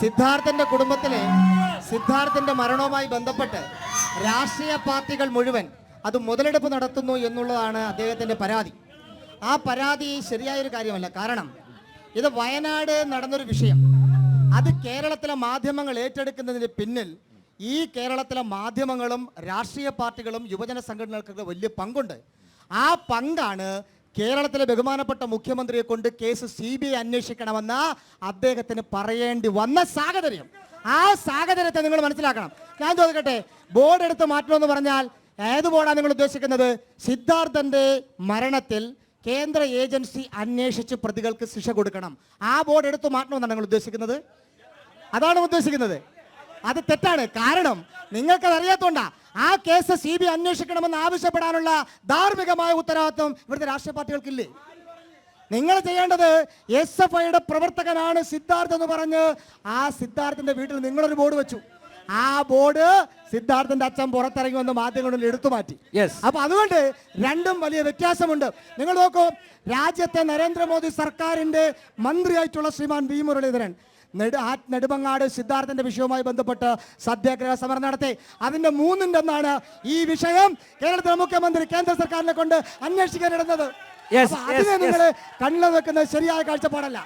സിദ്ധാർത്ഥന്റെ കുടുംബത്തിലെ സിദ്ധാർത്ഥന്റെ മരണവുമായി ബന്ധപ്പെട്ട് രാഷ്ട്രീയ പാർട്ടികൾ മുഴുവൻ അത് മുതലെടുപ്പ് നടത്തുന്നു എന്നുള്ളതാണ് അദ്ദേഹത്തിന്റെ പരാതി. ആ പരാതി ശരിയായൊരു കാര്യമല്ല. കാരണം ഇത് വയനാട് നടന്നൊരു വിഷയം. അത് കേരളത്തിലെ മാധ്യമങ്ങൾ ഏറ്റെടുക്കുന്നതിന് പിന്നിൽ ഈ കേരളത്തിലെ മാധ്യമങ്ങളും രാഷ്ട്രീയ പാർട്ടികളും യുവജന സംഘടനകൾക്കൊക്കെ വലിയ പങ്കുണ്ട്. ആ പങ്കാണ് കേരളത്തിലെ ബഹുമാനപ്പെട്ട മുഖ്യമന്ത്രിയെ കൊണ്ട് കേസ് സി ബി ഐ അന്വേഷിക്കണമെന്ന് അദ്ദേഹത്തിന് പറയേണ്ടി വന്ന സാഹചര്യം. ആ സാഹചര്യത്തെ നിങ്ങൾ മനസ്സിലാക്കണം. ഞാൻ ചോദിക്കട്ടെ ബോർഡ് എടുത്ത് മാറ്റണമെന്ന് പറഞ്ഞാൽ ഏത് ബോർഡാണ് നിങ്ങൾ ഉദ്ദേശിക്കുന്നത്? സിദ്ധാർത്ഥന്റെ മരണത്തിൽ കേന്ദ്ര ഏജൻസി അന്വേഷിച്ച് പ്രതികൾക്ക് ശിക്ഷ കൊടുക്കണം. ആ ബോർഡ് എടുത്ത് മാറ്റണമെന്നാണ് നിങ്ങൾ ഉദ്ദേശിക്കുന്നത്? അതാണ് ഉദ്ദേശിക്കുന്നത്. അത് തെറ്റാണ്. കാരണം നിങ്ങൾക്കത് അറിയാത്തോണ്ടാ. ആ കേസ് സി ബി അന്വേഷിക്കണമെന്ന് ആവശ്യപ്പെടാനുള്ള ധാർമ്മികമായ ഉത്തരവാദിത്വം ഇവിടുത്തെ രാഷ്ട്രീയ പാർട്ടികൾക്കില്ലേ? നിങ്ങൾ ചെയ്യേണ്ടത് എസ് എഫ് ഐയുടെ പ്രവർത്തകനാണ് സിദ്ധാർത്ഥ് എന്ന് പറഞ്ഞ് ആ സിദ്ധാർത്ഥിന്റെ വീട്ടിൽ നിങ്ങളൊരു ബോർഡ് വെച്ചു. ആ ബോർഡ് സിദ്ധാർത്ഥന്റെ അച്ഛൻ പുറത്തിറങ്ങി വന്ന് മാധ്യമങ്ങളിൽ എടുത്തു മാറ്റി. അപ്പൊ അതുകൊണ്ട് രണ്ടും വലിയ വ്യത്യാസമുണ്ട്. നിങ്ങൾ നോക്കൂ രാജ്യത്തെ നരേന്ദ്രമോദി സർക്കാരിന്റെ മന്ത്രിയായിട്ടുള്ള ശ്രീമാൻ വി മുരളീധരൻ. നെടു ആ നെടുമങ്ങാട് സിദ്ധാർത്ഥന്റെ വിഷയവുമായി ബന്ധപ്പെട്ട് സത്യാഗ്രഹ സമരം നടത്തി. അതിന്റെ മൂന്നിന്റെ ഒന്നാണ് ഈ വിഷയം കേരളത്തിലെ മുഖ്യമന്ത്രി കേന്ദ്ര സർക്കാരിനെ കൊണ്ട് അന്വേഷിക്കാൻ ഇടുന്നത് അതിനെ. നിങ്ങൾ കണ്ണിൽ വെക്കുന്നത് ശരിയായ കാഴ്ചപ്പാടല്ല.